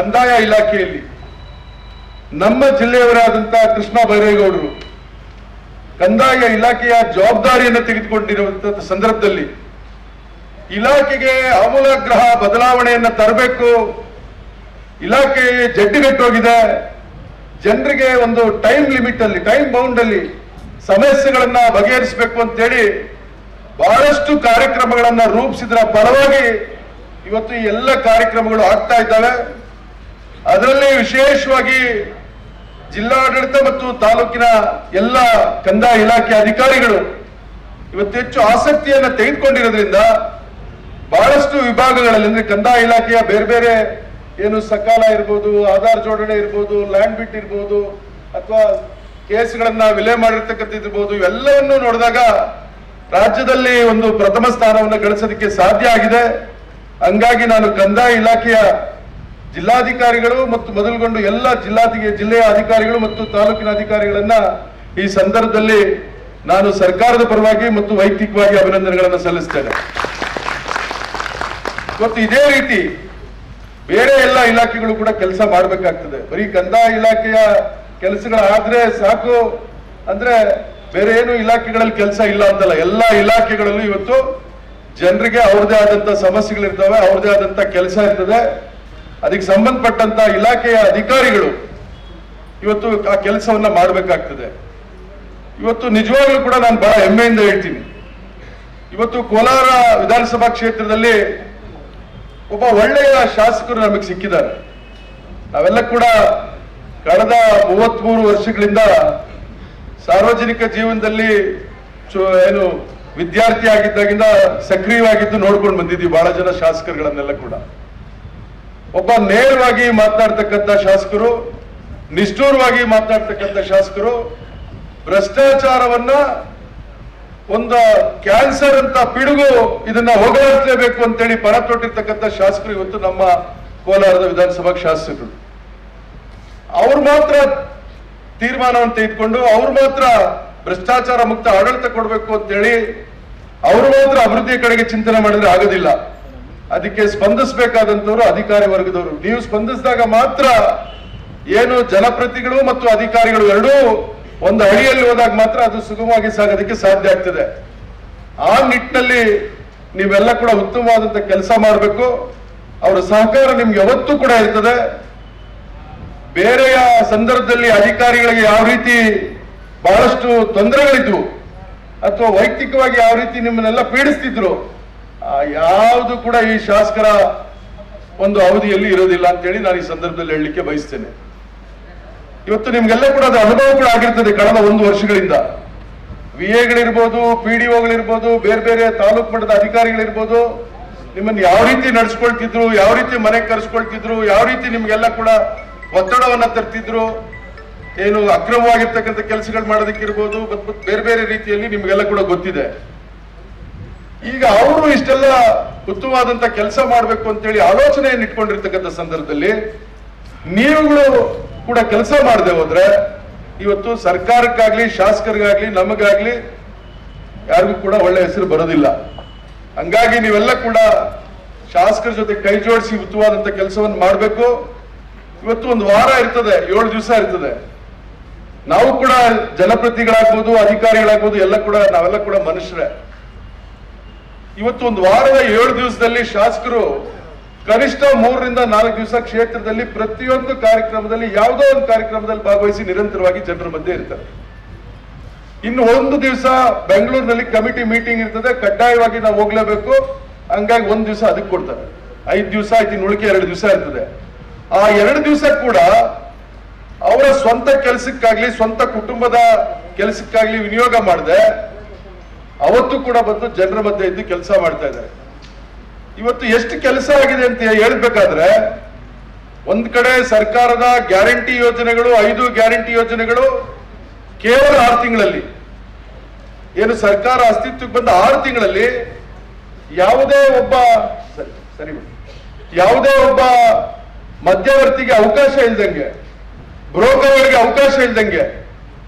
ಕಂದಾಯ ಇಲಾಖೆಯಲ್ಲಿ ನಮ್ಮ ಜಿಲ್ಲೆಯವರಾದಂತಹ ಕೃಷ್ಣ ಬೈರೇಗೌಡರು ಕಂದಾಯ ಇಲಾಖೆಯ ಜವಾಬ್ದಾರಿಯನ್ನು ತೆಗೆದುಕೊಂಡಿರುವಂತಹ ಸಂದರ್ಭದಲ್ಲಿ ಇಲಾಖೆಗೆ ಆಮೂಲಾಗ್ರಹ ಬದಲಾವಣೆಯನ್ನು ತರಬೇಕು ಇಲಾಖೆ ಜಡ್ಡಿಗಟ್ಟೋಗಿದೆ ಜನರಿಗೆ ಒಂದು ಟೈಮ್ ಲಿಮಿಟ್ ಅಲ್ಲಿ ಟೈಮ್ ಬೌಂಡ್ ಅಲ್ಲಿ ಸಮಸ್ಯೆಗಳನ್ನ ಬಗೆಹರಿಸಬೇಕು ಅಂತೇಳಿ ಬಹಳಷ್ಟು ಕಾರ್ಯಕ್ರಮಗಳನ್ನ ರೂಪಿಸಿದ್ರ ಪರವಾಗಿ ಇವತ್ತು ಎಲ್ಲ ಕಾರ್ಯಕ್ರಮಗಳು ಆಗ್ತಾ ಇದ್ದಾವೆ. ಅದರಲ್ಲಿ ವಿಶೇಷವಾಗಿ ಜಿಲ್ಲಾಡಳಿತ ಮತ್ತು ತಾಲೂಕಿನ ಎಲ್ಲ ಕಂದಾಯ ಇಲಾಖೆ ಅಧಿಕಾರಿಗಳು ಇವತ್ತು ಹೆಚ್ಚು ಆಸಕ್ತಿಯನ್ನ ತೆಗೆದುಕೊಂಡಿರೋದ್ರಿಂದ ಬಹಳಷ್ಟು ವಿಭಾಗಗಳಲ್ಲಿ, ಅಂದ್ರೆ ಕಂದಾಯ ಇಲಾಖೆಯ ಬೇರೆ ಬೇರೆ ಏನು ಸಕಾಲ ಇರ್ಬೋದು, ಆಧಾರ್ ಜೋಡಣೆ ಇರ್ಬೋದು, ಲ್ಯಾಂಡ್ ಬಿಟ್ ಇರ್ಬೋದು, ಅಥವಾ ಕೇಸ್ಗಳನ್ನ ವಿಲೇ ಮಾಡಿರ್ತಕ್ಕಂಥ ಇರ್ಬೋದು, ಇವೆಲ್ಲವನ್ನು ನೋಡಿದಾಗ ರಾಜ್ಯದಲ್ಲಿ ಒಂದು ಪ್ರಥಮ ಸ್ಥಾನವನ್ನು ಗಳಿಸೋದಕ್ಕೆ ಸಾಧ್ಯ ಆಗಿದೆ. ಹಂಗಾಗಿ ನಾನು ಕಂದಾಯ ಇಲಾಖೆಯ ಜಿಲ್ಲಾಧಿಕಾರಿಗಳು ಮತ್ತು ಮೊದಲುಗೊಂಡು ಎಲ್ಲ ಜಿಲ್ಲಾಧಿಕ ಜಿಲ್ಲೆಯ ಅಧಿಕಾರಿಗಳು ಮತ್ತು ತಾಲೂಕಿನ ಅಧಿಕಾರಿಗಳನ್ನ ಈ ಸಂದರ್ಭದಲ್ಲಿ ನಾನು ಸರ್ಕಾರದ ಪರವಾಗಿ ಮತ್ತು ವೈಯಕ್ತಿಕವಾಗಿ ಅಭಿನಂದನೆಗಳನ್ನು ಸಲ್ಲಿಸ್ತೇನೆ. ಮತ್ತು ಇದೇ ರೀತಿ ಬೇರೆ ಎಲ್ಲ ಇಲಾಖೆಗಳು ಕೂಡ ಕೆಲಸ ಮಾಡಬೇಕಾಗ್ತದೆ. ಬರೀ ಕಂದಾಯ ಇಲಾಖೆಯ ಕೆಲಸಗಳಾದ್ರೆ ಸಾಕು. ಅಂದ್ರೆ ಬೇರೆ ಏನು ಇಲಾಖೆಗಳಲ್ಲಿ ಕೆಲಸ ಇಲ್ಲ ಅಂತಲ್ಲ, ಎಲ್ಲ ಇಲಾಖೆಗಳಲ್ಲೂ ಇವತ್ತು ಜನರಿಗೆ ಅವ್ರದೇ ಆದಂತ ಸಮಸ್ಯೆಗಳಿರ್ತವೆ ಅವ್ರದೇ ಆದಂತ ಕೆಲಸ ಇರ್ತದೆ. ಅದಕ್ಕೆ ಸಂಬಂಧಪಟ್ಟಂತ ಇಲಾಖೆಯ ಅಧಿಕಾರಿಗಳು ಇವತ್ತು ಆ ಕೆಲಸವನ್ನ ಮಾಡಬೇಕಾಗ್ತದೆ. ಇವತ್ತು ನಿಜವಾಗ್ಲೂ ಕೂಡ ನಾನು ಬಹಳ ಹೆಮ್ಮೆಯಿಂದ ಹೇಳ್ತೀನಿ. ಇವತ್ತು ಕೋಲಾರ ವಿಧಾನಸಭಾ ಕ್ಷೇತ್ರದಲ್ಲಿ ಒಬ್ಬ ಒಳ್ಳೆಯ ಶಾಸಕರು ನಮಗೆ ಸಿಕ್ಕಿದ್ದಾರೆ. ನಾವೆಲ್ಲ ಕೂಡ ಕಳೆದ ಮೂವತ್ಮೂರು ವರ್ಷಗಳಿಂದ ಸಾರ್ವಜನಿಕ ಜೀವನದಲ್ಲಿ ಏನು ವಿದ್ಯಾರ್ಥಿ ಆಗಿದ್ದಾಗಿಂದ ಸಕ್ರಿಯವಾಗಿದ್ದು ನೋಡ್ಕೊಂಡು ಬಂದಿದ್ದೀವಿ ಬಹಳ ಜನ ಶಾಸಕರುಗಳನ್ನೆಲ್ಲ ಕೂಡ. ಒಬ್ಬ ನೇರವಾಗಿ ಮಾತನಾಡ್ತಕ್ಕಂಥ ಶಾಸಕರು, ನಿಷ್ಠೂರವಾಗಿ ಮಾತನಾಡ್ತಕ್ಕಂಥ ಶಾಸಕರು, ಭ್ರಷ್ಟಾಚಾರವನ್ನ ಒಂದು ಕ್ಯಾನ್ಸರ್ ಅಂತ ಪಿಡುಗು ಇದನ್ನ ಹೋಗಲಾಡಿಸಲೇಬೇಕು ಅಂತೇಳಿ ಪರ ತೊಟ್ಟಿರ್ತಕ್ಕಂಥ ಶಾಸಕರು ಇವತ್ತು ನಮ್ಮ ಕೋಲಾರದ ವಿಧಾನಸಭಾ ಶಾಸಕರು. ಅವ್ರು ಮಾತ್ರ ತೀರ್ಮಾನವನ್ನು ತೆಗೆದುಕೊಂಡು ಅವ್ರು ಮಾತ್ರ ಭ್ರಷ್ಟಾಚಾರ ಮುಕ್ತ ಆಡಳಿತ ಕೊಡಬೇಕು ಅಂತೇಳಿ ಅವರು ಮಾತ್ರ ಅಭಿವೃದ್ಧಿಯ ಕಡೆಗೆ ಚಿಂತನೆ ಮಾಡಿದ್ರೆ ಆಗೋದಿಲ್ಲ. ಅದಕ್ಕೆ ಸ್ಪಂದಿಸಬೇಕಾದಂತವರು ಅಧಿಕಾರಿ ವರ್ಗದವರು. ನೀವು ಸ್ಪಂದಿಸಿದಾಗ ಮಾತ್ರ ಏನು ಜನಪ್ರತಿಗಳು ಮತ್ತು ಅಧಿಕಾರಿಗಳು ಎರಡೂ ಒಂದು ಅಡಿಯಲ್ಲಿ ಹೋದಾಗ ಮಾತ್ರ ಅದು ಸುಗಮವಾಗಿ ಸಾಗೋದಕ್ಕೆ ಸಾಧ್ಯ ಆಗ್ತದೆ. ಆ ನಿಟ್ಟಿನಲ್ಲಿ ನೀವೆಲ್ಲ ಕೂಡ ಉತ್ತಮವಾದಂತ ಕೆಲಸ ಮಾಡಬೇಕು. ಅವರ ಸಹಕಾರ ನಿಮ್ಗೆ ಯಾವತ್ತೂ ಕೂಡ ಇರ್ತದೆ. ಬೇರೆಯ ಸಂದರ್ಭದಲ್ಲಿ ಅಧಿಕಾರಿಗಳಿಗೆ ಯಾವ ರೀತಿ ಬಹಳಷ್ಟು ತೊಂದರೆಗಳಿದ್ವು, ಅಥವಾ ವೈಯಕ್ತಿಕವಾಗಿ ಯಾವ ರೀತಿ ನಿಮ್ಮನ್ನೆಲ್ಲ ಪೀಡಿಸ್ತಿದ್ರು ಯಾವುದು ಕೂಡ ಈ ಶಾಸಕರ ಒಂದು ಅವಧಿಯಲ್ಲಿ ಇರೋದಿಲ್ಲ ಅಂತೇಳಿ ನಾನು ಈ ಸಂದರ್ಭದಲ್ಲಿ ಹೇಳಲಿಕ್ಕೆ ಬಯಸ್ತೇನೆ. ಇವತ್ತು ನಿಮ್ಗೆಲ್ಲ ಕೂಡ ಅದು ಅನುಭವ ಕೂಡ ಆಗಿರ್ತದೆ ಕಳೆದ ಒಂದು ವರ್ಷಗಳಿಂದ. ವಿ ಎಗಳಿರ್ಬೋದು, ಪಿ ಡಿ ಒಗಳಿರ್ಬೋದು, ಬೇರೆ ಬೇರೆ ತಾಲೂಕು ಮಟ್ಟದ ಅಧಿಕಾರಿಗಳಿರ್ಬೋದು, ನಿಮ್ಮನ್ನು ಯಾವ ರೀತಿ ನಡ್ಸ್ಕೊಳ್ತಿದ್ರು, ಯಾವ ರೀತಿ ಮನೆಗೆ ಕರೆಸ್ಕೊಳ್ತಿದ್ರು, ಯಾವ ರೀತಿ ನಿಮ್ಗೆಲ್ಲ ಕೂಡ ಒತ್ತಡವನ್ನ ತರ್ತಿದ್ರು, ಏನು ಅಕ್ರಮವಾಗಿರ್ತಕ್ಕಂಥ ಕೆಲಸಗಳು ಮಾಡೋದಕ್ಕಿರ್ಬೋದು ಬೇರೆ ಬೇರೆ ರೀತಿಯಲ್ಲಿ ನಿಮ್ಗೆಲ್ಲ ಕೂಡ ಗೊತ್ತಿದೆ. ಈಗ ಅವರು ಇಷ್ಟೆಲ್ಲ ಉತ್ತಮವಾದಂತ ಕೆಲಸ ಮಾಡಬೇಕು ಅಂತೇಳಿ ಆಲೋಚನೆಯನ್ನು ಇಟ್ಕೊಂಡಿರ್ತಕ್ಕಂಥ ಸಂದರ್ಭದಲ್ಲಿ ನೀವುಗಳು ಕೂಡ ಕೆಲಸ ಮಾಡದೆ ಹೋದ್ರೆ ಇವತ್ತು ಸರ್ಕಾರಕ್ಕಾಗ್ಲಿ, ಶಾಸಕರಿಗಾಗ್ಲಿ, ನಮಗಾಗ್ಲಿ ಯಾರಿಗೂ ಕೂಡ ಒಳ್ಳೆ ಹೆಸರು ಬರೋದಿಲ್ಲ. ಹಂಗಾಗಿ ನೀವೆಲ್ಲ ಕೂಡ ಶಾಸಕರ ಜೊತೆ ಕೈ ಜೋಡಿಸಿ ಉತ್ತಮವಾದಂತ ಕೆಲಸವನ್ನು ಮಾಡಬೇಕು. ಇವತ್ತು ಒಂದು ವಾರ ಇರ್ತದೆ, ಏಳು ದಿವಸ ಇರ್ತದೆ. ನಾವು ಕೂಡ ಜನಪ್ರತಿಗಳಾಗ್ಬೋದು ಅಧಿಕಾರಿಗಳಾಗ್ಬೋದು, ಎಲ್ಲ ಕೂಡ, ನಾವೆಲ್ಲ ಕೂಡ ಮನುಷ್ಯರೇ. ಇವತ್ತು ಒಂದು ವಾರದ ಏಳು ದಿವಸದಲ್ಲಿ ಶಾಸಕರು ಕನಿಷ್ಠ ಮೂರರಿಂದ ನಾಲ್ಕು ದಿವಸ ಕ್ಷೇತ್ರದಲ್ಲಿ ಪ್ರತಿಯೊಂದು ಕಾರ್ಯಕ್ರಮದಲ್ಲಿ ಯಾವುದೋ ಒಂದು ಕಾರ್ಯಕ್ರಮದಲ್ಲಿ ಭಾಗವಹಿಸಿ ನಿರಂತರವಾಗಿ ಜನರ ಮಧ್ಯೆ ಇರ್ತಾರೆ. ಇನ್ನು ಒಂದು ದಿವಸ ಬೆಂಗಳೂರಿನಲ್ಲಿ ಕಮಿಟಿ ಮೀಟಿಂಗ್ ಇರ್ತದೆ, ಕಡ್ಡಾಯವಾಗಿ ನಾವು ಹೋಗ್ಲೇಬೇಕು. ಹಂಗಾಗಿ ಒಂದ್ ದಿವಸ ಅದಕ್ಕೆ ಕೊಡ್ತಾರೆ. ಐದ್ ದಿವಸ ಆಯ್ತು, ಇನ್ನು ಉಳಿಕೆ ಎರಡು ದಿವಸ ಇರ್ತದೆ. ಆ ಎರಡು ದಿವಸ ಕೂಡ ಅವರ ಸ್ವಂತ ಕೆಲಸಕ್ಕಾಗ್ಲಿ, ಸ್ವಂತ ಕುಟುಂಬದ ಕೆಲಸಕ್ಕಾಗ್ಲಿ ವಿನಿಯೋಗ ಮಾಡದೆ ಅವತ್ತು ಕೂಡ ಬಂದು ಜನರ ಮಧ್ಯೆ ಇದ್ದು ಕೆಲಸ ಮಾಡ್ತಾ ಇದ್ದಾರೆ ಇವತ್ತು ಎಷ್ಟು ಕೆಲಸ ಆಗಿದೆ ಅಂತ ಹೇಳ್ಬೇಕಾದ್ರೆ, ಒಂದ್ ಕಡೆ ಸರ್ಕಾರದ ಗ್ಯಾರಂಟಿ ಯೋಜನೆಗಳು, ಐದು ಗ್ಯಾರಂಟಿ ಯೋಜನೆಗಳು ಕೇವಲ ಆರು ತಿಂಗಳಲ್ಲಿ ಏನು ಸರ್ಕಾರ ಅಸ್ತಿತ್ವಕ್ಕೆ ಬಂದ ಆರು ತಿಂಗಳಲ್ಲಿ ಯಾವುದೇ ಒಬ್ಬ ಸರಿ ಸರಿ. ಯಾವುದೇ ಒಬ್ಬ ಮಧ್ಯವರ್ತಿಗೆ ಅವಕಾಶ ಇಲ್ದಂಗೆ, ಬ್ರೋಕರ್ಗಳಿಗೆ ಅವಕಾಶ ಇಲ್ದಂಗೆ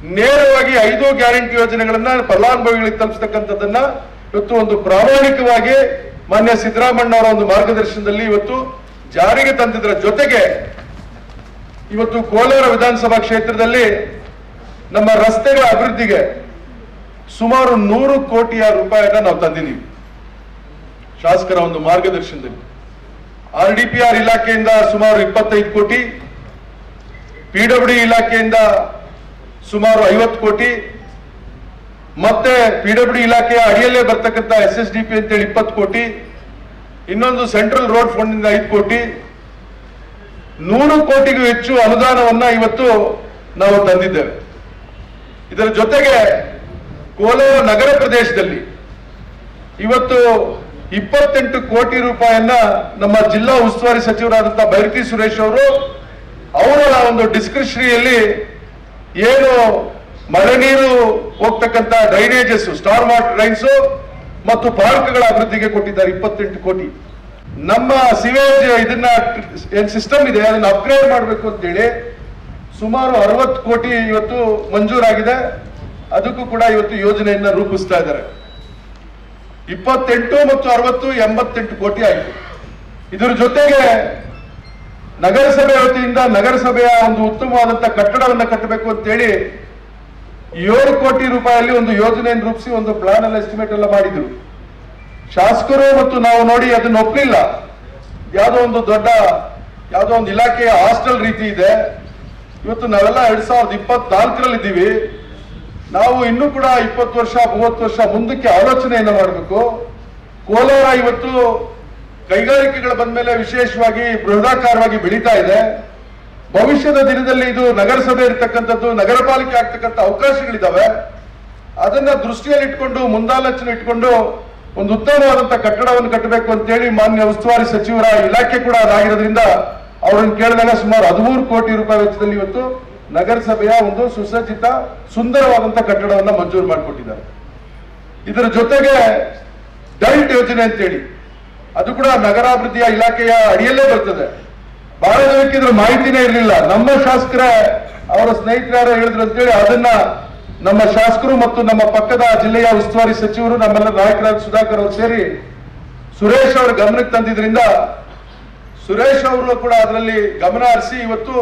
ನೇರವಾಗಿ ಐದು ಗ್ಯಾರಂಟಿ ಯೋಜನೆಗಳನ್ನ ಫಲಾನುಭವಿಗಳಿಗೆ ತಲುಪಿಸ್ತಕ್ಕಂಥದ್ದನ್ನ ಇವತ್ತು ಒಂದು ಪ್ರಾಮಾಣಿಕವಾಗಿ ಮಾನ್ಯ ಸಿದ್ದರಾಮಣ್ಣ ಅವರ ಒಂದು ಮಾರ್ಗದರ್ಶನದಲ್ಲಿ ಇವತ್ತು ಜಾರಿಗೆ ತಂದಿದ್ರ ಜೊತೆಗೆ ಇವತ್ತು ಕೋಲಾರ ವಿಧಾನಸಭಾ ಕ್ಷೇತ್ರದಲ್ಲಿ ನಮ್ಮ ರಸ್ತೆಗಳ ಅಭಿವೃದ್ಧಿಗೆ ಸುಮಾರು ನೂರು ಕೋಟಿಯ ರೂಪಾಯಿಯನ್ನ ನಾವು ತಂದಿದ್ದೀವಿ. ಶಾಸಕರ ಒಂದು ಮಾರ್ಗದರ್ಶನದಲ್ಲಿ. ಆರ್ ಡಿ ಪಿ ಆರ್ ಇಲಾಖೆಯಿಂದ ಸುಮಾರು ಇಪ್ಪತ್ತೈದು ಕೋಟಿ ಪಿಡಬ್ಲ್ಯೂ ಇಲಾಖೆಯಿಂದ ಸುಮಾರು ಐವತ್ತು ಕೋಟಿ. ಮತ್ತೆ ಪಿಡಬ್ಲ್ಯೂ ಇಲಾಖೆಯ ಅಡಿಯಲ್ಲೇ ಬರ್ತಕ್ಕಂಥ ಎಸ್ ಎಸ್ ಡಿ ಪಿ ಅಂತೇಳಿ ಇಪ್ಪತ್ತು ಕೋಟಿ. ಇನ್ನೊಂದು ಸೆಂಟ್ರಲ್ ರೋಡ್ ಫಂಡ್ ಇಂದ ಐದು ಕೋಟಿ. ನೂರು ಕೋಟಿಗೂ ಹೆಚ್ಚು ಅನುದಾನವನ್ನ ಇವತ್ತು ನಾವು ತಂದಿದ್ದೇವೆ. ಇದರ ಜೊತೆಗೆ ಕೋಲಾರ ನಗರ ಪ್ರದೇಶದಲ್ಲಿ ಇವತ್ತು ಇಪ್ಪತ್ತೆಂಟು ಕೋಟಿ ರೂಪಾಯಿಯನ್ನ ನಮ್ಮ ಜಿಲ್ಲಾ ಉಸ್ತುವಾರಿ ಸಚಿವರಾದಂತಹ ಬೈರತಿ ಸುರೇಶ್ ಅವರು ಅವರ ಒಂದು ಡಿಸ್ಕ್ರಿಪ್ಷನಿಯಲ್ಲಿ ಏನು ಮಳೆ ನೀರು ಹೋಗ್ತಕ್ಕಂತ ಡ್ರೈನೇಜಸ್ ಸ್ಟಾರ್ ವಾಟರ್ ಡ್ರೈನ್ಸು ಮತ್ತು ಪಾರ್ಕ್ಗಳ ಅಭಿವೃದ್ಧಿಗೆ ಕೊಟ್ಟಿದ್ದಾರೆ ಇಪ್ಪತ್ತೆಂಟು ಕೋಟಿ. ನಮ್ಮ ಸಿವೇಜ್ ಇದನ್ನ ಏನ್ ಸಿಸ್ಟಮ್ ಇದೆ, ಅದನ್ನ ಅಪ್ಗ್ರೇಡ್ ಮಾಡಬೇಕು ಅಂತೇಳಿ ಸುಮಾರು ಅರವತ್ತು ಕೋಟಿ ಇವತ್ತು ಮಂಜೂರಾಗಿದೆ. ಅದಕ್ಕೂ ಕೂಡ ಇವತ್ತು ಯೋಜನೆಯನ್ನ ರೂಪಿಸ್ತಾ ಇದ್ದಾರೆ. ಇಪ್ಪತ್ತೆಂಟು ಮತ್ತು ಅರವತ್ತು ಎಂಬತ್ತೆಂಟು ಕೋಟಿ ಆಯಿತು. ಇದರ ಜೊತೆಗೆ ನಗರಸಭೆ ವತಿಯಿಂದ ನಗರಸಭೆಯ ಒಂದು ಉತ್ತಮವಾದಂತಹ ಕಟ್ಟಡವನ್ನು ಕಟ್ಟಬೇಕು ಅಂತೇಳಿ ಏಳು ಕೋಟಿ ರೂಪಾಯಲ್ಲಿ ಒಂದು ಯೋಜನೆಯನ್ನು ರೂಪಿಸಿ ಒಂದು ಪ್ಲಾನ್ ಎಲ್ಲ ಎಸ್ಟಿಮೇಟ್ ಎಲ್ಲ ಮಾಡಿದ್ರು. ಶಾಸಕರು ಮತ್ತು ನಾವು ನೋಡಿ ಅದನ್ನ ಒಪ್ಪಲಿಲ್ಲ ಯಾವುದೋ ಒಂದು ದೊಡ್ಡ, ಯಾವುದೋ ಒಂದು ಇಲಾಖೆಯ ಹಾಸ್ಟೆಲ್ ರೀತಿ ಇದೆ. ಇವತ್ತು ನಾವೆಲ್ಲ ಎರಡ್ ಸಾವಿರದ ಇಪ್ಪತ್ನಾಲ್ಕರಲ್ಲಿ ಇದ್ದೀವಿ. ನಾವು ಇನ್ನೂ ಕೂಡ ಇಪ್ಪತ್ತು ವರ್ಷ, ಮೂವತ್ತು ವರ್ಷ ಮುಂದಕ್ಕೆ ಆಲೋಚನೆಯನ್ನು ಮಾಡಬೇಕು. ಕೋಲಾರ ಇವತ್ತು ಕೈಗಾರಿಕೆಗಳು ಬಂದ ಮೇಲೆ ವಿಶೇಷವಾಗಿ ಬೃಹದಾಕಾರವಾಗಿ ಬೆಳೀತಾ ಇದೆ. ಭವಿಷ್ಯದ ದಿನದಲ್ಲಿ ಇದು ನಗರಸಭೆ ಇರ್ತಕ್ಕಂಥದ್ದು ನಗರ ಪಾಲಿಕೆ ಆಗ್ತಕ್ಕಂಥ ಅವಕಾಶಗಳಿದ್ದಾವೆ ಅದನ್ನ ದೃಷ್ಟಿಯಲ್ಲಿ ಇಟ್ಕೊಂಡು, ಮುಂದಾಲೋಚನೆ ಇಟ್ಕೊಂಡು ಒಂದು ಉತ್ತಮವಾದಂತಹ ಕಟ್ಟಡವನ್ನು ಕಟ್ಟಬೇಕು ಅಂತೇಳಿ ಮಾನ್ಯ ಉಸ್ತುವಾರಿ ಸಚಿವರ ಇಲಾಖೆ ಕೂಡ ಅದಾಗಿರೋದ್ರಿಂದ ಅವರನ್ನು ಕೇಳಿದಾಗ ಸುಮಾರು ಹದಿಮೂರು ಕೋಟಿ ರೂಪಾಯಿ ವೆಚ್ಚದಲ್ಲಿ ಇವತ್ತು ನಗರಸಭೆಯ ಒಂದು ಸುಸಜ್ಜಿತ ಸುಂದರವಾದಂತಹ ಕಟ್ಟಡವನ್ನ ಮಂಜೂರು ಮಾಡಿಕೊಟ್ಟಿದ್ದಾರೆ. ಇದರ ಜೊತೆಗೆ ಡೈಟ್ ಯೋಜನೆ ಅಂತೇಳಿ ಅದು ಕೂಡ ನಗರಾಭಿವೃದ್ಧಿಯ ಇಲಾಖೆಯ ಅಡಿಯಲ್ಲೇ ಬರ್ತದೆ. ಬಹಳ ಜನಕ್ಕೆ ಇದ್ರ ಮಾಹಿತಿನೇ ಇರಲಿಲ್ಲ. ನಮ್ಮ ಶಾಸಕರ, ಅವರ ಸ್ನೇಹಿತರು ಹೇಳಿದ್ರು ಅಂತೇಳಿ ಅದನ್ನ ನಮ್ಮ ಶಾಸಕರು ಮತ್ತು ನಮ್ಮ ಪಕ್ಕದ ಜಿಲ್ಲೆಯ ಉಸ್ತುವಾರಿ ಸಚಿವರು, ನಮ್ಮೆಲ್ಲ ನಾಯಕರಾದ ಸುಧಾಕರ್ ಅವರು ಸೇರಿ ಸುರೇಶ್ ಅವರ ಗಮನಕ್ಕೆ ತಂದಿದ್ರಿಂದ ಸುರೇಶ್ ಅವರು ಕೂಡ ಅದರಲ್ಲಿ ಗಮನ ಹರಿಸಿ ಇವತ್ತು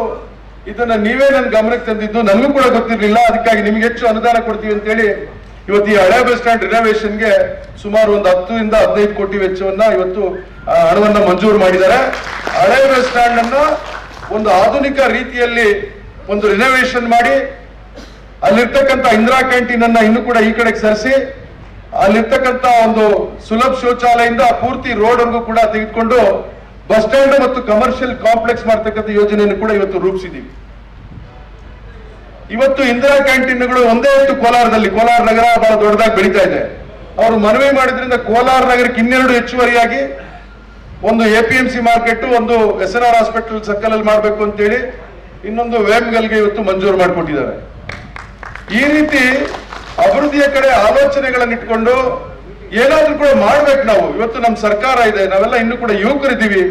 ಇದನ್ನ ನೀವೇ ನನ್ನ ಗಮನಕ್ಕೆ ತಂದಿದ್ದು, ನನಗೂ ಕೂಡ ಗೊತ್ತಿರಲಿಲ್ಲ. ಅದಕ್ಕಾಗಿ ನಿಮ್ಗೆ ಹೆಚ್ಚು ಅನುದಾನ ಕೊಡ್ತೀವಿ ಅಂತೇಳಿ ಇವತ್ತು ಈ ಹಳೆ ಬಸ್ ಸ್ಟ್ಯಾಂಡ್ ರಿನೋವೇಷನ್ಗೆ ಸುಮಾರು ಒಂದು ಹತ್ತರಿಂದ ಹದಿನೈದು ಕೋಟಿ ವೆಚ್ಚವನ್ನ ಇವತ್ತು ಹಣವನ್ನ ಮಂಜೂರು ಮಾಡಿದ್ದಾರೆ. ಹಳೆ ಬಸ್ ಸ್ಟ್ಯಾಂಡ್ ಅನ್ನ ಒಂದು ಆಧುನಿಕ ರೀತಿಯಲ್ಲಿ ಒಂದು ರಿನೋವೇಷನ್ ಮಾಡಿ, ಅಲ್ಲಿರ್ತಕ್ಕಂಥ ಇಂದಿರಾ ಕ್ಯಾಂಟೀನ್ ಅನ್ನ ಇನ್ನು ಕೂಡ ಈ ಕಡೆಗೆ ಸರಿಸಿ, ಅಲ್ಲಿರ್ತಕ್ಕಂಥ ಒಂದು ಸುಲಭ ಶೌಚಾಲಯದಿಂದ ಪೂರ್ತಿ ರೋಡ್ ವರ್ಗೂ ಕೂಡ ತೆಗೆದುಕೊಂಡು ಬಸ್ ಸ್ಟ್ಯಾಂಡ್ ಮತ್ತು ಕಮರ್ಷಿಯಲ್ ಕಾಂಪ್ಲೆಕ್ಸ್ ಮಾಡ್ತಕ್ಕಂಥ ಯೋಜನೆಯನ್ನು ಕೂಡ ಇವತ್ತು ರೂಪಿಸಿದ್ದೀವಿ. ಇವತ್ತು ಇಂದಿರಾ ಕ್ಯಾಂಟೀನ್ಗಳು ಒಂದೇ ಇತ್ತು ಕೋಲಾರದಲ್ಲಿ, ಕೋಲಾರ ನಗರ ಬಹಳ ದೊಡ್ಡದಾಗಿ ಬೆಳೀತಾ ಇದೆ. ಅವರು ಮನವಿ ಮಾಡಿದ್ರಿಂದ ಕೋಲಾರ ನಗರಕ್ಕೆ ಇನ್ನೆರಡು ಹೆಚ್ಚುವರಿಯಾಗಿ ಒಂದು A P M C market ಒಂದು S N R hospital circle ಅಲ್ಲಿ ಮಾಡಬೇಕು ಅಂತೇಳಿ ಇನ್ನೊಂದು ವೇಮ್ಗಲ್ಗೆ ಇವತ್ತು ಮಂಜೂರು ಮಾಡಿಕೊಟ್ಟಿದ್ದಾರೆ. ಈ ರೀತಿ ಅಭಿವೃದ್ಧಿಯ ಕಡೆ ಆಲೋಚನೆಗಳನ್ನು ಇಟ್ಕೊಂಡು ಏನಾದ್ರೂ ಕೂಡ ಮಾಡ್ಬೇಕು ನಾವು. ಇವತ್ತು ನಮ್ಮ ಸರ್ಕಾರ ಇದೆ, ನಾವೆಲ್ಲ ಇನ್ನು ಕೂಡ ಯುವಕರಿದ್ದೀವಿ.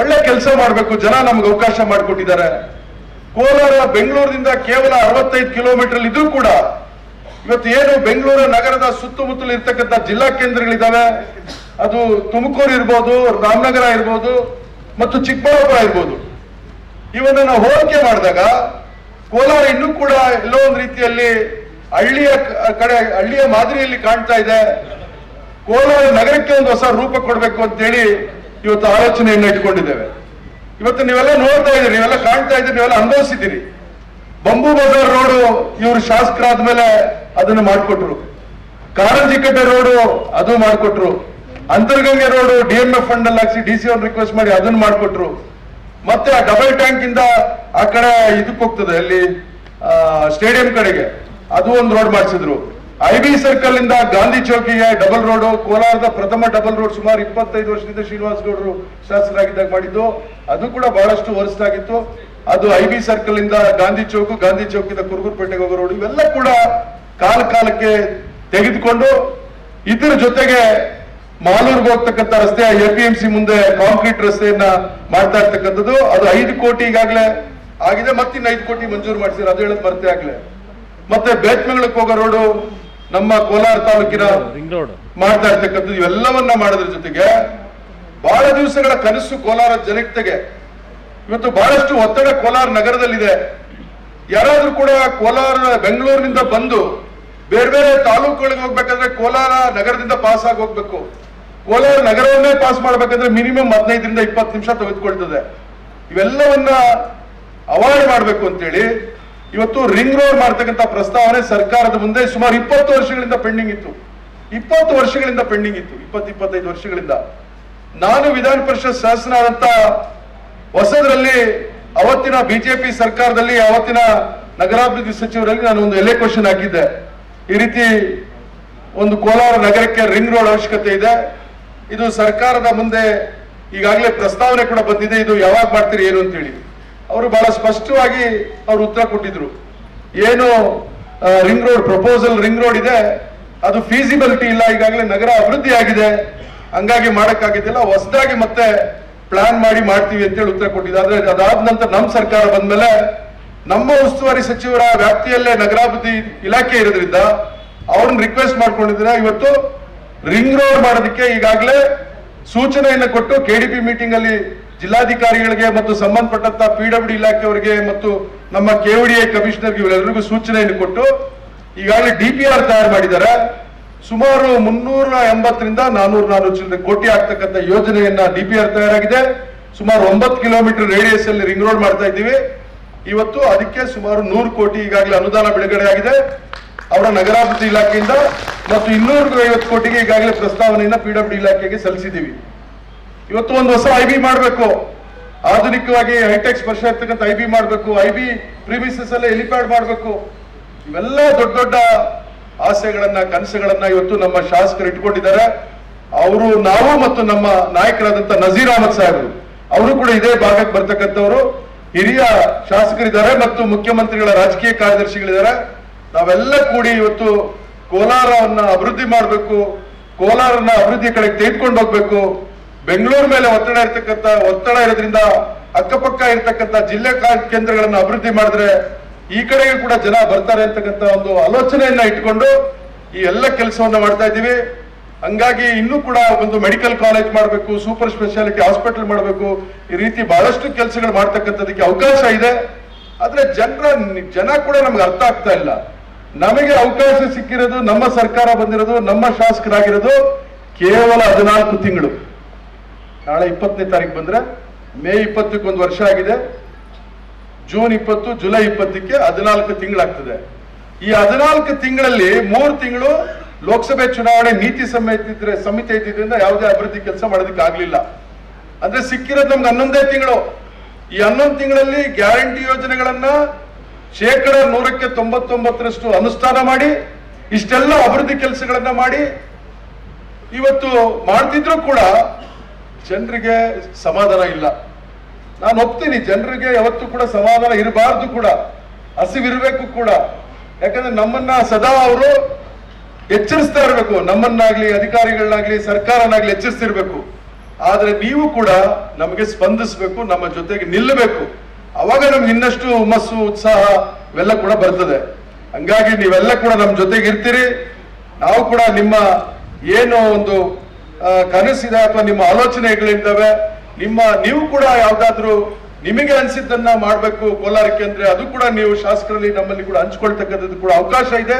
ಒಳ್ಳೆ ಕೆಲಸ ಮಾಡಬೇಕು, ಜನ ನಮ್ಗೆ ಅವಕಾಶ ಮಾಡಿಕೊಟ್ಟಿದ್ದಾರೆ. ಕೋಲಾರ, ಬೆಂಗಳೂರಿನಿಂದ ಕೇವಲ ಅರವತ್ತೈದು ಕಿಲೋಮೀಟರ್ ಇದ್ರೂ ಕೂಡ ಇವತ್ತು ಏನು ಬೆಂಗಳೂರು ನಗರದ ಸುತ್ತಮುತ್ತಲು ಇರ್ತಕ್ಕಂಥ ಜಿಲ್ಲಾ ಕೇಂದ್ರಗಳಿದ್ದಾವೆ. ಅದು ತುಮಕೂರು ಇರ್ಬೋದು, ರಾಮನಗರ ಇರ್ಬೋದು, ಮತ್ತು ಚಿಕ್ಕಬಳ್ಳಾಪುರ ಇರ್ಬೋದು. ಇವನ್ನ ನಾವು ಹೋಲಿಕೆ ಮಾಡಿದಾಗ ಕೋಲಾರ ಇನ್ನೂ ಕೂಡ ಎಲ್ಲೋ ಒಂದು ರೀತಿಯಲ್ಲಿ ಹಳ್ಳಿಯ ಕಡೆ, ಹಳ್ಳಿಯ ಮಾದರಿಯಲ್ಲಿ ಕಾಣ್ತಾ ಇದೆ. ಕೋಲಾರ ನಗರಕ್ಕೆ ಒಂದು ಹೊಸ ರೂಪ ಕೊಡಬೇಕು ಅಂತೇಳಿ ಇವತ್ತು ಆಲೋಚನೆಯನ್ನು ಇಟ್ಕೊಂಡಿದ್ದೇವೆ. ಇವತ್ತು ನೀವೆಲ್ಲ ನೋಡ್ತಾ ಇದ್ದೀರಿ, ನೀವೆಲ್ಲ ಕಾಣ್ತಾ ಇದ್ದೀರಿ, ನೀವೆಲ್ಲ ಅನುಭವಿಸಿದ್ದೀರಿ ಬಂಬು ಬಜಾರ್ ರೋಡು ಇವರು ಶಾಸಕರಾದ್ಮೇಲೆ ಅದನ್ನು ಮಾಡಿಕೊಟ್ರು. ಕಾರಂಜಿಕಟ್ಟೆ ರೋಡು ಅದು ಮಾಡಿಕೊಟ್ರು. Antaragange road D M F fund ಅಲ್ಲಿ ಹಾಕ್ಸಿ ಡಿ ಸಿ ಅವ್ರು ರಿಕ್ವೆಸ್ಟ್ ಮಾಡಿ ಅದನ್ನ ಮಾಡಿಕೊಟ್ರು. ಮತ್ತೆ ಆ ಡಬಲ್ ಟ್ಯಾಂಕ್ ಇಂದ ಆ ಕಡೆ ಇದಕ್ಕೆ ಹೋಗ್ತದೆ, ಅಲ್ಲಿ ಸ್ಟೇಡಿಯಂ ಕಡೆಗೆ. ಅದು ಒಂದು ರೋಡ್ ಮಾಡಿಸಿದ್ರು. ಐ ಬಿ ಸರ್ಕಲ್ ಇಂದ ಗಾಂಧಿ ಚೌಕಿಗೆ ಡಬಲ್ ರೋಡ್ ಕೋಲಾರದ ಪ್ರಥಮ ಡಬಲ್ ರೋಡ್ ಸುಮಾರು ಇಪ್ಪತ್ತೈದು ವರ್ಷದಿಂದ ಶ್ರೀನಿವಾಸ ಗೌಡರು ಶಾಸಕರಾಗಿದ್ದಾಗ ಮಾಡಿದ್ದು. ಅದು ಕೂಡ ಬಹಳಷ್ಟು ವರ್ಷದಾಗಿತ್ತು ಅದು ಐ ಬಿ ಸರ್ಕಲ್ ಇಂದ ಗಾಂಧಿ ಚೌಕ್, ಗಾಂಧಿ ಚೌಕಿಂದ ಕುರುಗುರುಪೇಟೆಗೆ ಹೋಗೋ ರೋಡ್ ಇವೆಲ್ಲ ಕೂಡ ಕಾಲ ಕಾಲಕ್ಕೆ ತೆಗೆದುಕೊಂಡು ಇದರ ಜೊತೆಗೆ ಮಾಲೂರ್ಗೆ ಹೋಗ್ತಕ್ಕಂಥ ರಸ್ತೆ ಎ ಪಿ ಎಂ ಸಿ ಮುಂದೆ ಕಾಂಕ್ರೀಟ್ ರಸ್ತೆಯನ್ನ ಮಾಡ್ತಾ ಇರ್ತಕ್ಕಂಥದ್ದು. ಅದು ಐದು ಕೋಟಿ ಈಗಾಗಲೇ ಆಗಿದೆ. ಮತ್ತಿನ್ನ ಐದು ಕೋಟಿ ಮಂಜೂರು ಮಾಡಿಸಿದ್ರು. ಅದು ಹೇಳೋದು ಬರ್ತೇ ಆಗ್ಲೇ. ಮತ್ತೆ ಬೇತ್ಮಂಗಳಕ್ಕೆ ಹೋಗೋ ರೋಡು ನಮ್ಮ ಕೋಲಾರ ತಾಲೂಕಿನ ಮಾಡ್ತಾ ಇರ್ತಕ್ಕಂಥದ್ದು ಇವೆಲ್ಲವನ್ನ ಮಾಡೋದ್ರ ಜೊತೆಗೆ ಬಹಳ ದಿವಸಗಳ ಕನಸು ಕೋಲಾರ ಜನತೆಗೆ. ಇವತ್ತು ಬಹಳಷ್ಟು ಒತ್ತಡ ಕೋಲಾರ ನಗರದಲ್ಲಿದೆ. ಯಾರಾದ್ರೂ ಕೂಡ ಕೋಲಾರ ಬೆಂಗಳೂರಿನಿಂದ ಬಂದು ಬೇರೆ ಬೇರೆ ತಾಲೂಕುಗಳಿಗೆ ಹೋಗ್ಬೇಕಾದ್ರೆ ಕೋಲಾರ ನಗರದಿಂದ ಪಾಸ್ ಆಗಿ ಹೋಗ್ಬೇಕು. ಕೋಲಾರ ನಗರವನ್ನೇ ಪಾಸ್ ಮಾಡ್ಬೇಕಂದ್ರೆ ಮಿನಿಮಮ್ ಹದಿನೈದರಿಂದ ಇಪ್ಪತ್ತು ನಿಮಿಷ ತೆಗೆದುಕೊಳ್ತದೆ. ಇವೆಲ್ಲವನ್ನ ಅವಾಯ್ಡ್ ಮಾಡಬೇಕು ಅಂತೇಳಿ ಇವತ್ತು ರಿಂಗ್ ರೋಡ್ ಮಾಡ್ತಕ್ಕಂಥ ಪ್ರಸ್ತಾವನೆ ಸರ್ಕಾರದ ಮುಂದೆ ಸುಮಾರು ಇಪ್ಪತ್ತು ವರ್ಷಗಳಿಂದ ಪೆಂಡಿಂಗ್ ಇತ್ತು. ಇಪ್ಪತ್ತು ವರ್ಷಗಳಿಂದ ಪೆಂಡಿಂಗ್ ಇತ್ತು. ಇಪ್ಪತ್ತು, ಇಪ್ಪತ್ತೈದು ವರ್ಷಗಳಿಂದ. ನಾನು ವಿಧಾನ ಪರಿಷತ್ ಸದಸ್ಯನಾದಂತ ಹೊಸದ್ರಲ್ಲಿ, ಅವತ್ತಿನ ಬಿಜೆಪಿ ಸರ್ಕಾರದಲ್ಲಿ, ಅವತ್ತಿನ ನಗರಾಭಿವೃದ್ಧಿ ಸಚಿವರಲ್ಲಿ ನಾನು ಒಂದು ಎಲೆ ಕ್ವಶನ್ ಹಾಕಿದ್ದೆ. ಈ ರೀತಿ ಒಂದು ಕೋಲಾರ ನಗರಕ್ಕೆ ರಿಂಗ್ ರೋಡ್ ಅವಶ್ಯಕತೆ ಇದೆ. ಇದು ಸರ್ಕಾರದ ಮುಂದೆ ಈಗಾಗಲೇ ಪ್ರಸ್ತಾವನೆ ಕೂಡ ಬಂದಿದೆ. ಇದು ಯಾವಾಗ ಮಾಡ್ತೀರಿ, ಏನು ಅಂತೇಳಿ. ಅವರು ಬಹಳ ಸ್ಪಷ್ಟವಾಗಿ ಅವರು ಉತ್ತರ ಕೊಟ್ಟಿದ್ರು. ಏನು ring road proposal ring road ಇದೆ, ಅದು ಫೀಸಿಬಿಲಿಟಿ ಇಲ್ಲ, ಈಗಾಗಲೇ ನಗರ ಅಭಿವೃದ್ಧಿ ಆಗಿದೆ. ಹಂಗಾಗಿ ಮಾಡೋಕ್ಕಾಗಿದ್ದಿಲ್ಲ, ಹೊಸದಾಗಿ ಮತ್ತೆ ಪ್ಲಾನ್ ಮಾಡಿ ಮಾಡ್ತೀವಿ ಅಂತೇಳಿ ಉತ್ತರ ಕೊಟ್ಟಿದ್ದೆ ಆದ್ರೆ ಅದಾದ ನಂತರ ನಮ್ಮ ಸರ್ಕಾರ ಬಂದಮೇಲೆ ನಮ್ಮ ಉಸ್ತುವಾರಿ ಸಚಿವರ ವ್ಯಾಪ್ತಿಯಲ್ಲೇ ನಗರಾಭಿವೃದ್ಧಿ ಇಲಾಖೆ ಇರೋದ್ರಿಂದ ಅವ್ರನ್ನ ರಿಕ್ವೆಸ್ಟ್ ಮಾಡ್ಕೊಂಡಿದ್ರೆ ಇವತ್ತು ರಿಂಗ್ ರೋಡ್ ಮಾಡೋದಕ್ಕೆ ಈಗಾಗಲೇ ಸೂಚನೆಯನ್ನು ಕೊಟ್ಟು ಕೆಡಿಪಿ ಮೀಟಿಂಗ್ ಅಲ್ಲಿ ಜಿಲ್ಲಾಧಿಕಾರಿಗಳಿಗೆ ಮತ್ತು ಸಂಬಂಧಪಟ್ಟಂತ ಪಿ ಡಬ್ಲ್ಯೂ ಇಲಾಖೆಯವರಿಗೆ ಮತ್ತು ನಮ್ಮ ಕೆವಿಡಿಐ ಕಮಿಷನರ್ಗೆ ಇವರೆಲ್ಲರಿಗೂ ಸೂಚನೆಯನ್ನು ಕೊಟ್ಟು ಈಗಾಗಲೇ ಡಿ ಪಿ ಆರ್ ತಯಾರು ಮಾಡಿದ್ದಾರೆ. ಸುಮಾರು ಮುನ್ನೂರ ಎಂಬತ್ತರಿಂದ ನಾನೂರ ನಾನೂರು ಚಿಲ್ಲರೆ ಕೋಟಿ ಆಗ್ತಕ್ಕಂಥ ಯೋಜನೆಯನ್ನ ಡಿ ಪಿ ಆರ್ ತಯಾರಾಗಿದೆ. ಸುಮಾರು ಒಂಬತ್ತು ಕಿಲೋಮೀಟರ್ ರೇಡಿಯಸ್ ಅಲ್ಲಿ ರಿಂಗ್ ರೋಡ್ ಮಾಡ್ತಾ ಇದ್ದೀವಿ. ಇವತ್ತು ಅದಕ್ಕೆ ಸುಮಾರು ನೂರು ಕೋಟಿ ಈಗಾಗಲೇ ಅನುದಾನ ಬಿಡುಗಡೆ ಆಗಿದೆ ಅವರ ನಗರಾಭಿವೃದ್ಧಿ ಇಲಾಖೆಯಿಂದ ಮತ್ತು ಇನ್ನೂರ ಐವತ್ತು ಕೋಟಿಗೆ ಈಗಾಗಲೇ ಪ್ರಸ್ತಾವನೆಯನ್ನ ಪಿ ಡಬ್ಲ್ಯೂ ಇಲಾಖೆಗೆ ಸಲ್ಲಿಸಿದ್ದೀವಿ. ಇವತ್ತು ಒಂದು ಹೊಸ ಐ ಬಿ ಮಾಡಬೇಕು. ಆಧುನಿಕವಾಗಿ ಹೈಟೆಕ್ ಸ್ಪರ್ಶ ಇರ್ತಕ್ಕಂಥ ಐ ಬಿ ಮಾಡಬೇಕು. ಐ ಬಿ ಪ್ರಿಮಿಸಸ್ ಅಲ್ಲೇ ಎಲಿಪ್ಯಾಡ್ ಮಾಡಬೇಕು. ಇವೆಲ್ಲ ದೊಡ್ಡ ದೊಡ್ಡ ಆಸೆಗಳನ್ನ, ಕನಸುಗಳನ್ನ ಇವತ್ತು ನಮ್ಮ ಶಾಸಕರು ಇಟ್ಕೊಂಡಿದ್ದಾರೆ. ಅವರು ನಾವು ಮತ್ತು ನಮ್ಮ ನಾಯಕರಾದಂತ ನಜೀರ್ ಅಹಮದ್ ಸಾಹೇಬ್ರು, ಅವರು ಕೂಡ ಇದೇ ಭಾಗಕ್ಕೆ ಬರ್ತಕ್ಕಂಥವರು. ಹಿರಿಯ ಶಾಸಕರಿದ್ದಾರೆ ಮತ್ತು ಮುಖ್ಯಮಂತ್ರಿಗಳ ರಾಜಕೀಯ ಕಾರ್ಯದರ್ಶಿಗಳಿದ್ದಾರೆ. ನಾವೆಲ್ಲ ಕೂಡಿ ಇವತ್ತು ಕೋಲಾರವನ್ನ ಅಭಿವೃದ್ಧಿ ಮಾಡಬೇಕು. ಕೋಲಾರನ್ನ ಅಭಿವೃದ್ಧಿ ಕಡೆಗೆ ತೆಗೆದುಕೊಂಡು ಹೋಗ್ಬೇಕು. ಬೆಂಗಳೂರು ಮೇಲೆ ಒತ್ತಡ ಇರ್ತಕ್ಕಂಥ, ಒತ್ತಡ ಇರೋದ್ರಿಂದ ಅಕ್ಕಪಕ್ಕ ಇರ್ತಕ್ಕಂಥ ಜಿಲ್ಲೆ ಕೇಂದ್ರಗಳನ್ನು ಕೇಂದ್ರಗಳನ್ನ ಅಭಿವೃದ್ಧಿ ಮಾಡಿದ್ರೆ ಈ ಕಡೆಗೆ ಕೂಡ ಜನ ಬರ್ತಾರೆ ಅಂತಕ್ಕಂಥ ಒಂದು ಆಲೋಚನೆಯನ್ನ ಇಟ್ಕೊಂಡು ಈ ಎಲ್ಲ ಕೆಲಸವನ್ನ ಮಾಡ್ತಾ ಇದ್ದೀವಿ. ಹಂಗಾಗಿ ಇನ್ನೂ ಕೂಡ ಒಂದು ಮೆಡಿಕಲ್ ಕಾಲೇಜ್ ಮಾಡಬೇಕು, ಸೂಪರ್ ಸ್ಪೆಷಾಲಿಟಿ ಹಾಸ್ಪಿಟಲ್ ಮಾಡಬೇಕು, ಈ ರೀತಿ ಬಹಳಷ್ಟು ಕೆಲಸಗಳು ಮಾಡ್ತಕ್ಕಂಥದಕ್ಕೆ ಅವಕಾಶ ಇದೆ. ಆದ್ರೆ ಜನರ, ಜನ ಕೂಡ ನಮ್ಗೆ ಅರ್ಥ ಆಗ್ತಾ ಇಲ್ಲ. ನಮಗೆ ಅವಕಾಶ ಸಿಕ್ಕಿರೋದು ನಮ್ಮ ಸರ್ಕಾರ ಬಂದಿರೋದು, ನಮ್ಮ ಶಾಸಕರಾಗಿರೋದು ಕೇವಲ ಹದಿನಾಲ್ಕು ತಿಂಗಳು. ನಾಳೆ ಇಪ್ಪತ್ತನೇ ತಾರೀಕು ಬಂದ್ರೆ ಮೇ ಇಪ್ಪತ್ತಕ್ಕೆ ಒಂದು ವರ್ಷ ಆಗಿದೆ. ಜೂನ್ ಇಪ್ಪತ್ತು, ಜುಲೈ ಇಪ್ಪತ್ತಕ್ಕೆ ಹದಿನಾಲ್ಕು ತಿಂಗಳಾಗ್ತದೆ. ಈ ಹದಿನಾಲ್ಕು ತಿಂಗಳಲ್ಲಿ ಮೂರು ತಿಂಗಳು ಲೋಕಸಭೆ ಚುನಾವಣೆ ನೀತಿ ಸಮಿತಿ ಇದ್ರೆ ಸಮಿತಿ ಇದ್ದಿದ್ರಿಂದ ಯಾವುದೇ ಅಭಿವೃದ್ಧಿ ಕೆಲಸ ಮಾಡೋದಕ್ಕೆ ಆಗ್ಲಿಲ್ಲ. ಅಂದ್ರೆ ಸಿಕ್ಕಿರೋದು ನಮ್ಗೆ ಹನ್ನೊಂದೇ ತಿಂಗಳು. ಈ ಹನ್ನೊಂದು ತಿಂಗಳಲ್ಲಿ ಗ್ಯಾರಂಟಿ ಯೋಜನೆಗಳನ್ನ ಶೇಕಡ ನೂರಕ್ಕೆ ತೊಂಬತ್ತೊಂಬತ್ತರಷ್ಟು ಅನುಷ್ಠಾನ ಮಾಡಿ, ಇಷ್ಟೆಲ್ಲ ಅಭಿವೃದ್ಧಿ ಕೆಲಸಗಳನ್ನ ಮಾಡಿ, ಇವತ್ತು ಮಾಡ್ತಿದ್ರು ಕೂಡ ಜನರಿಗೆ ಸಮಾಧಾನ ಇಲ್ಲ. ನಾನು ಒಪ್ತೀನಿ, ಜನರಿಗೆ ಯಾವತ್ತೂ ಕೂಡ ಸಮಾಧಾನ ಇರಬಾರ್ದು ಕೂಡ. ಹಸಿವಿರಬೇಕು ಕೂಡ. ಯಾಕಂದ್ರೆ ನಮ್ಮನ್ನ ಸದಾ ಅವರು ಎಚ್ಚರಿಸ್ತಾ ಇರಬೇಕು. ನಮ್ಮನ್ನಾಗ್ಲಿ, ಅಧಿಕಾರಿಗಳನ್ನಾಗ್ಲಿ ಸರ್ಕಾರನಾಗ್ಲಿ ಎಚ್ಚರಿಸ್ತಿರ್ಬೇಕು. ಆದ್ರೆ ನೀವು ಕೂಡ ನಮಗೆ ಸ್ಪಂದಿಸಬೇಕು, ನಮ್ಮ ಜೊತೆಗೆ ನಿಲ್ಲಬೇಕು. ಅವಾಗ ನಮ್ಗೆ ಇನ್ನಷ್ಟು ಹುಮ್ಮಸ್ಸು, ಉತ್ಸಾಹ ಇವೆಲ್ಲ ಕೂಡ ಬರ್ತದೆ. ಹಂಗಾಗಿ ನೀವೆಲ್ಲ ಕೂಡ ನಮ್ಮ ಜೊತೆಗೆ ಇರ್ತೀರಿ. ನಾವು ಕೂಡ ನಿಮ್ಮ ಏನು ಒಂದು ಕನಸಿದೆ ಅಥವಾ ನಿಮ್ಮ ಆಲೋಚನೆಗಳಿದ್ದಾವೆ ನಿಮ್ಮ, ನೀವು ಕೂಡ ಯಾವ್ದಾದ್ರು ನಿಮಗೆ ಅನ್ಸಿದ್ದನ್ನ ಮಾಡ್ಬೇಕು ಕೋಲಾರಕ್ಕೆ ಅಂದ್ರೆ ಅದು ಕೂಡ ನೀವು ಶಾಸಕರಲ್ಲಿ ನಮ್ಮಲ್ಲಿ ಕೂಡ ಹಂಚ್ಕೊಳ್ತಕ್ಕಂಥದ್ದು ಕೂಡ ಅವಕಾಶ ಇದೆ.